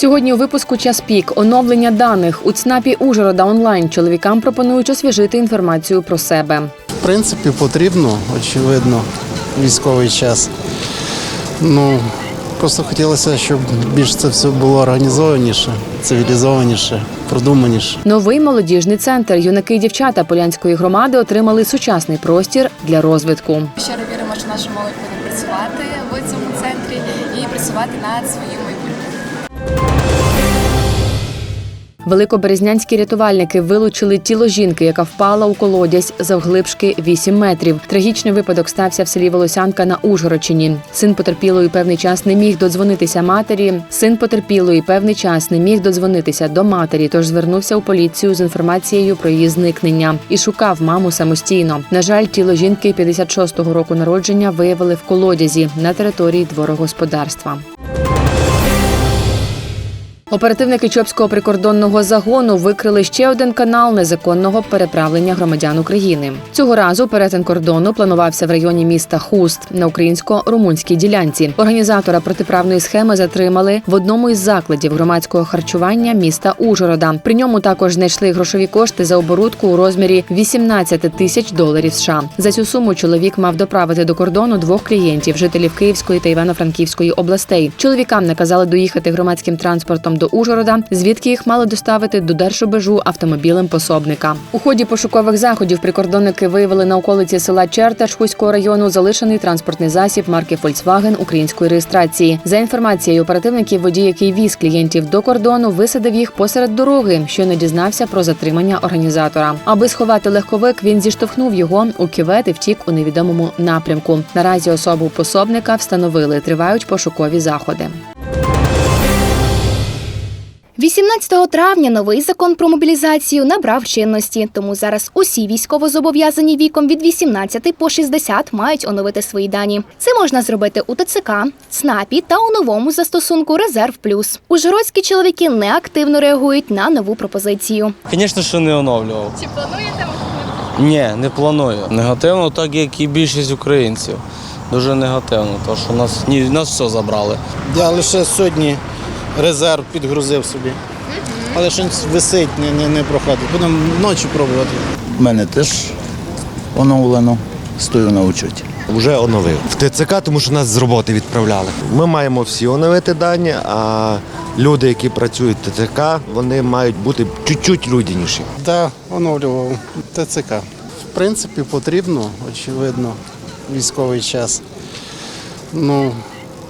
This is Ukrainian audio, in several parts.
Сьогодні у випуску час пік оновлення даних у ЦНАПі Ужгорода онлайн. Чоловікам пропонують освіжити інформацію про себе. В принципі, потрібно, очевидно, військовий час. Ну, просто хотілося, щоб більш це все було організованіше, цивілізованіше, продуманіше. Новий молодіжний центр. Юнаки і дівчата полянської громади отримали сучасний простір для розвитку. Щиро віримо, що наша молодь буде працювати в цьому центрі і працювати над своїм майбутнім. Великоберезнянські рятувальники вилучили тіло жінки, яка впала у колодязь завглибшки 8 метрів. Трагічний випадок стався в селі Волосянка на Ужгородщині. Син потерпілої певний час не міг додзвонитися матері. Син потерпілої певний час не міг додзвонитися до матері, тож звернувся у поліцію з інформацією про її зникнення і шукав маму самостійно. На жаль, тіло жінки 56-го року народження виявили в колодязі на території дворогосподарства. Оперативники Чопського прикордонного загону викрили ще один канал незаконного переправлення громадян України. Цього разу перетин кордону планувався в районі міста Хуст на українсько-румунській ділянці. Організатора протиправної схеми затримали в одному із закладів громадського харчування міста Ужгорода. При ньому також знайшли грошові кошти за оборудку у розмірі 18 тисяч доларів США. За цю суму чоловік мав доправити до кордону двох клієнтів, жителів Київської та Івано-Франківської областей. Чоловікам наказали доїхати громадським транспортом до Ужгорода, звідки їх мали доставити до Держобежу автомобілем пособника. У ході пошукових заходів прикордонники виявили на околиці села Черташ Хуського району залишений транспортний засіб марки Volkswagen української реєстрації. За інформацією оперативників, водій, який віз клієнтів до кордону, висадив їх посеред дороги, що не дізнався про затримання організатора. Аби сховати легковик, він зіштовхнув його у кювет і втік у невідомому напрямку. Наразі особу пособника встановили. Тривають пошукові заходи. 18 травня новий закон про мобілізацію набрав чинності, тому зараз усі військовозобов'язані віком від 18 по 60 мають оновити свої дані. Це можна зробити у ТЦК, ЦНАПі та у новому застосунку Резерв Плюс. Ужгородські чоловіки неактивно реагують на нову пропозицію. Звісно, що не оновлював. Чи плануєте? Ні, не планую. Негативно, так як і більшість українців. Дуже негативно, тому що нас, ні, нас все забрали. Я лише сьогодні резерв підгрузив собі. Але щось висить, не, не, не проходить. Будемо ночі пробувати. У мене теж оновлено, стою на учоті. Вже оновив в ТЦК, тому що нас з роботи відправляли. Ми маємо всі оновити дані, а люди, які працюють в ТЦК, вони мають бути чуть-чуть людяніші. Так, оновлював ТЦК. В принципі, потрібно, очевидно, військовий час. Ну,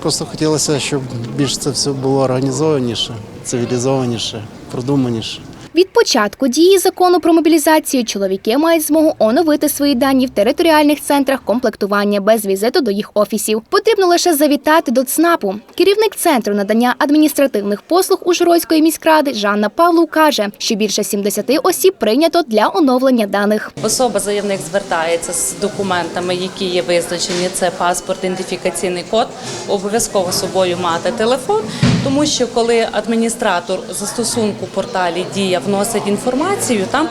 просто хотілося, щоб більше це все було організованіше, цивілізованіше, продуманіше. Від початку дії закону про мобілізацію чоловіки мають змогу оновити свої дані в територіальних центрах комплектування без візиту до їх офісів. Потрібно лише завітати до ЦНАПу. Керівник центру надання адміністративних послуг Ужгородської міськради Жанна Павлов каже, що більше 70 осіб прийнято для оновлення даних. Особа заявник звертається з документами, які є визначені. Це паспорт, ідентифікаційний код. Обов'язково собою мати телефон, тому що коли адміністратор застосунку порталі Дія вносить інформацію, там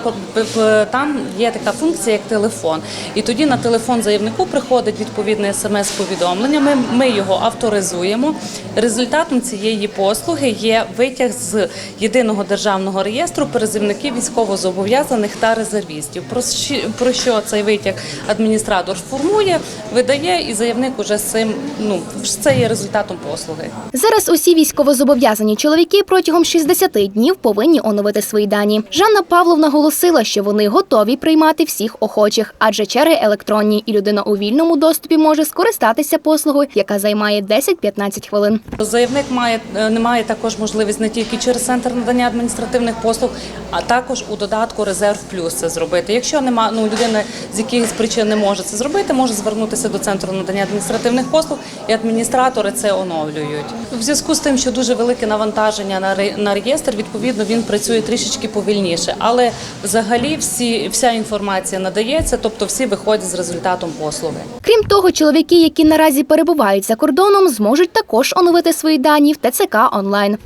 там є така функція, як телефон. І тоді на телефон заявнику приходить відповідне смс-повідомлення. Ми, ми його авторизуємо. Результатом цієї послуги є витяг з єдиного державного реєстру призивників військовозобов'язаних та резервістів. Про що цей витяг адміністратор формує, видає, і заявник уже з цим ну це є результатом послуги. Зараз усі військовозобов'язані чоловіки протягом 60 днів повинні оновити свої дані. Жанна Павлов наголосила, що вони готові приймати всіх охочих, адже черги електронні, і людина у вільному доступі може скористатися послугою, яка займає 10-15 хвилин. Заявник має е, не має також можливість не тільки через центр надання адміністративних послуг, а також у додатку Резерв Плюс це зробити. Якщо нема ну людина з якихось причин не може це зробити, може звернутися до центру надання адміністративних послуг, і адміністратори це оновлюють. В зв'язку з тим, що дуже велике навантаження на ре- реєстр, відповідно він працює трішечки повільніше, але взагалі всі вся інформація надається, тобто всі виходять з результатом послуги. Крім того, чоловіки, які наразі перебувають за кордоном, зможуть також оновити свої дані в ТЦК онлайн.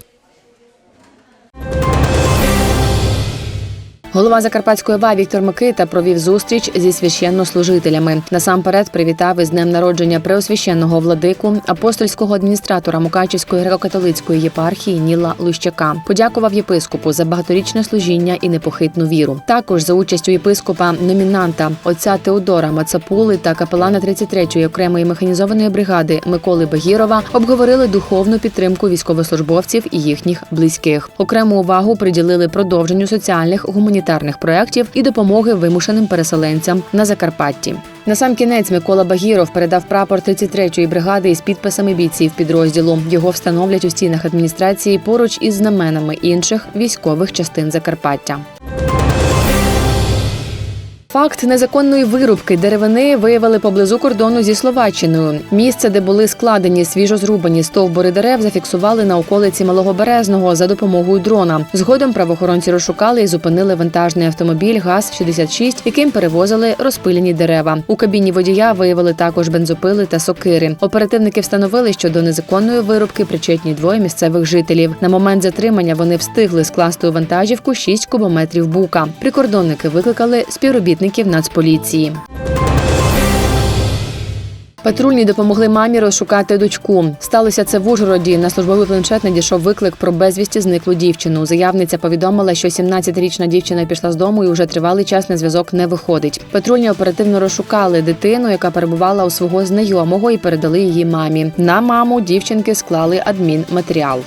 Голова Закарпатської ОВА Віктор Микита провів зустріч зі священнослужителями. Насамперед привітав із днем народження преосвященного владику апостольського адміністратора Мукачівської греко-католицької єпархії Ніла Лущака. Подякував єпископу за багаторічне служіння і непохитну віру. Також за участю єпископа номінанта отця Теодора Мацапули та капелана 33-ї окремої механізованої бригади Миколи Багірова обговорили духовну підтримку військовослужбовців і їхніх близьких. Окрему увагу приділили продовженню соціальних гуманітарних проєктів і допомоги вимушеним переселенцям на Закарпатті. На сам кінець Микола Багіров передав прапор 33-ї бригади із підписами бійців підрозділу. Його встановлять у стінах адміністрації поруч із знаменами інших військових частин Закарпаття. Факт незаконної вирубки деревини виявили поблизу кордону зі Словаччиною. Місце, де були складені свіжозрубані стовбури дерев, зафіксували на околиці Малого Березного за допомогою дрона. Згодом правоохоронці розшукали і зупинили вантажний автомобіль ГАЗ-66, яким перевозили розпилені дерева. У кабіні водія виявили також бензопили та сокири. Оперативники встановили, що до незаконної вирубки причетні двоє місцевих жителів. На момент затримання вони встигли скласти у вантажівку 6 кубометрів бука. Прикордонники викликали співробітників Нацполіції. Патрульні допомогли мамі розшукати дочку. Сталося це в Ужгороді. На службовий планшет надійшов виклик про безвісті зниклу дівчину. Заявниця повідомила, що 17-річна дівчина пішла з дому і вже тривалий час на зв'язок не виходить. Патрульні оперативно розшукали дитину, яка перебувала у свого знайомого, і передали її мамі. На маму дівчинки склали адмінматеріал.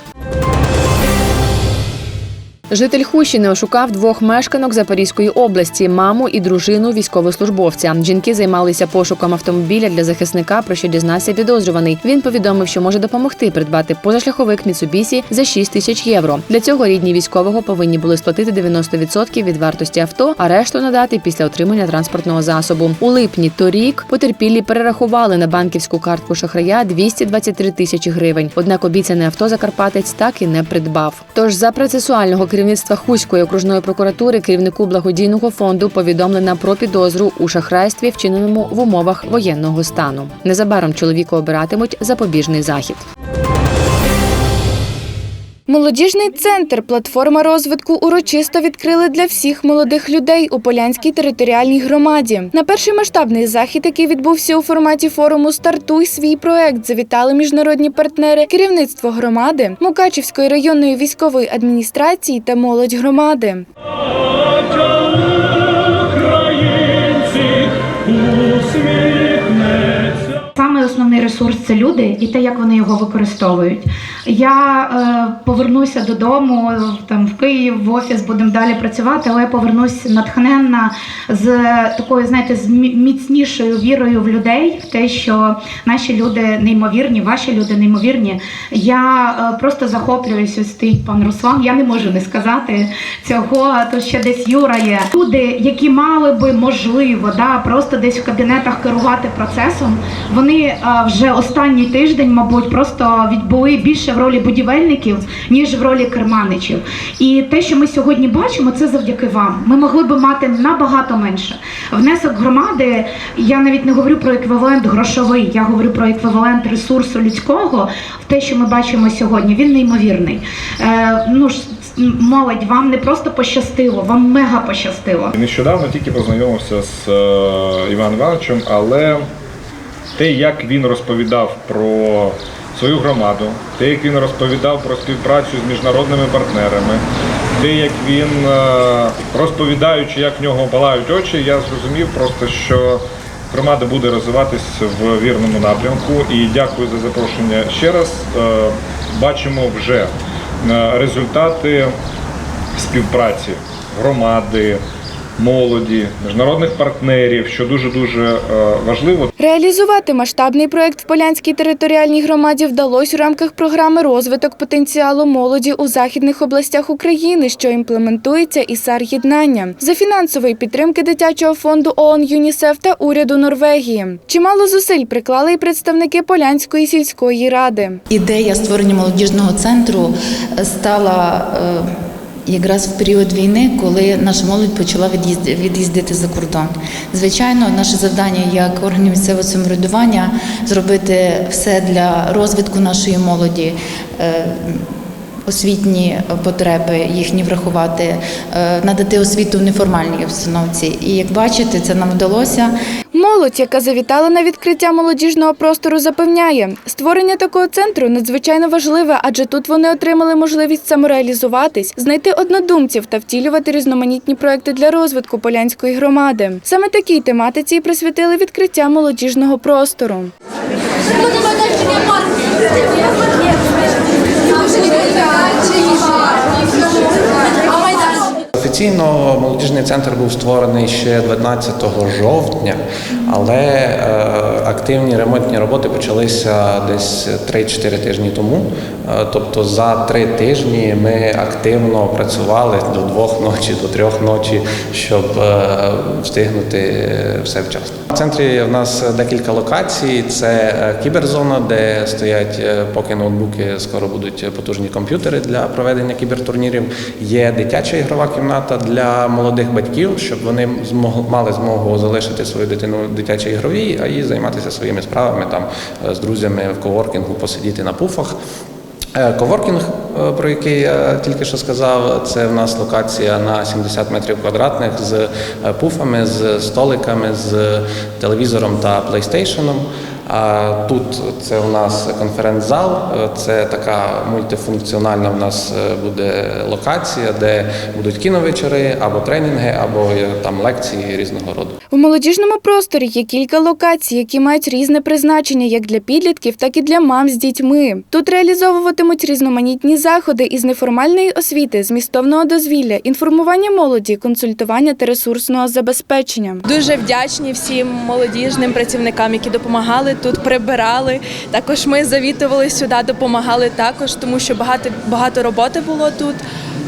Житель Хущини ошукав двох мешканок Запорізької області, маму і дружину військовослужбовця. Жінки займалися пошуком автомобіля для захисника, про що дізнався підозрюваний. Він повідомив, що може допомогти придбати позашляховик Міцубісі за 6 тисяч євро. Для цього рідні військового повинні були сплатити 90% від вартості авто, а решту надати після отримання транспортного засобу. У липні торік потерпілі перерахували на банківську картку шахрая 223 тисячі гривень. Однак обіцяне авто Закарпатець так і не придбав. Тож за процесуального керівництва Хуської окружної прокуратури керівнику благодійного фонду повідомлена про підозру у шахрайстві, вчиненому в умовах воєнного стану. Незабаром чоловіку обиратимуть запобіжний захід. Молодіжний центр платформа розвитку урочисто відкрили для всіх молодих людей у Полянській територіальній громаді. На перший масштабний захід, який відбувся у форматі форуму Стартуй свій проект. Завітали міжнародні партнери, керівництво громади, Мукачівської районної військової адміністрації та молодь громади. Основний ресурс це люди і те, як вони його використовують. Я е, повернуся додому там в Київ, в офіс будемо далі працювати, але я повернусь натхненна з такою, знаєте, з міцнішою вірою в людей, в те, що наші люди неймовірні, ваші люди неймовірні. Я е, просто захоплююся. Стоїть пан Руслан. Я не можу не сказати цього. То ще десь Юра є. Люди, які мали би можливо, да, просто десь в кабінетах керувати процесом. Вони а, вже останній тиждень, мабуть, просто відбули більше в ролі будівельників, ніж в ролі керманичів. І те, що ми сьогодні бачимо, це завдяки вам. Ми могли би мати набагато менше. Внесок громади, я навіть не говорю про еквівалент грошовий, я говорю про еквівалент ресурсу людського в те, що ми бачимо сьогодні. Він неймовірний. Е, ну молодь, вам не просто пощастило, вам мега пощастило. Нещодавно тільки познайомився з е, Іваном Івановичем, але те, як він розповідав про свою громаду, те, як він розповідав про співпрацю з міжнародними партнерами, те, як він, е, розповідаючи, як в нього палають очі, я зрозумів просто, що громада буде розвиватись в вірному напрямку. І дякую за запрошення ще раз. Е, Бачимо вже е, результати співпраці громади, молоді, міжнародних партнерів, що дуже дуже важливо. Реалізувати масштабний проект в Полянській територіальній громаді вдалося у рамках програми розвиток потенціалу молоді у західних областях України, що імплементується ІСАР єднання за фінансової підтримки дитячого фонду ООН ЮНІСЕФ та уряду Норвегії. Чимало зусиль приклали і представники Полянської сільської ради. Ідея створення молодіжного центру стала е, якраз в період війни, коли наша молодь почала від'їзд- від'їздити за кордон. Звичайно, наше завдання як органів місцевого самоврядування зробити все для розвитку нашої молоді. Освітні потреби їхні врахувати, е, надати освіту в неформальній обстановці. І як бачите, це нам вдалося. Молодь, яка завітала на відкриття молодіжного простору, запевняє, створення такого центру надзвичайно важливе, адже тут вони отримали можливість самореалізуватись, знайти однодумців та втілювати різноманітні проекти для розвитку полянської громади. Саме такій тематиці і присвятили відкриття молодіжного простору. 你们想安静吗 Офіційно молодіжний центр був створений ще 12 жовтня, але е, активні ремонтні роботи почалися десь 3-4 тижні тому. Е, тобто за три тижні ми активно працювали до двох ночі, до трьох ночі, щоб е, встигнути все вчасно. В центрі в нас декілька локацій. Це кіберзона, де стоять поки ноутбуки, скоро будуть потужні комп'ютери для проведення кібертурнірів. Є дитяча ігрова кімната для молодих батьків, щоб вони мали змогу залишити свою дитину дитячій ігровій, а їй займатися своїми справами там е, з друзями в коворкінгу, посидіти на пуфах. Е, Коворкінг, про який я тільки що сказав, це в нас локація на 70 метрів квадратних з е, пуфами, з столиками, з телевізором та плейстейшеном. А тут це у нас конференц-зал, е, це така мультифункціональна в нас е, буде локація, де будуть кіновечори або тренінги, або е, там лекції різного роду. В молодіжному просторі є кілька локацій, які мають різне призначення як для підлітків, так і для мам з дітьми. Тут реалізовуватимуть різноманітні заходи із неформальної освіти, змістовного дозвілля, інформування молоді, консультування та ресурсного забезпечення. Дуже вдячні всім молодіжним працівникам, які допомагали тут, прибирали. Також ми завітували сюди, допомагали також, тому що багато багато роботи було тут.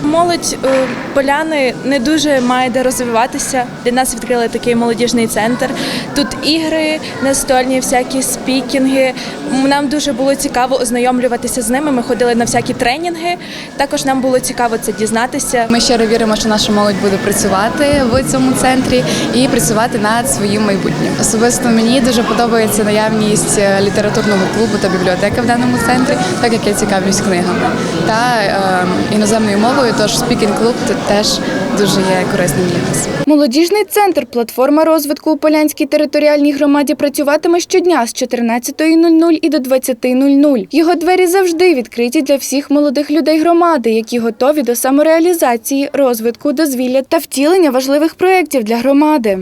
Молодь е, поляни не дуже має де розвиватися. Для нас відкрили такий молодіжний центр. Тут ігри настольні, всякі спікінги. Нам дуже було цікаво ознайомлюватися з ними. Ми ходили на всякі тренінги. Також нам було цікаво це дізнатися. Ми щиро віримо, що наша молодь буде працювати в цьому центрі і працювати над своїм майбутнім. Особисто мені дуже подобається наявність е, літературного клубу та бібліотеки в даному центрі, так як я цікавлюсь книгами та е, іноземною мовою. Тож спікінг клуб тут теж дуже є корисним для нас. Молодіжний центр платформа розвитку у Полянській територіальній громаді працюватиме щодня з 14.00 і до 20.00. Його двері завжди відкриті для всіх молодих людей громади, які готові до самореалізації, розвитку, дозвілля та втілення важливих проєктів для громади.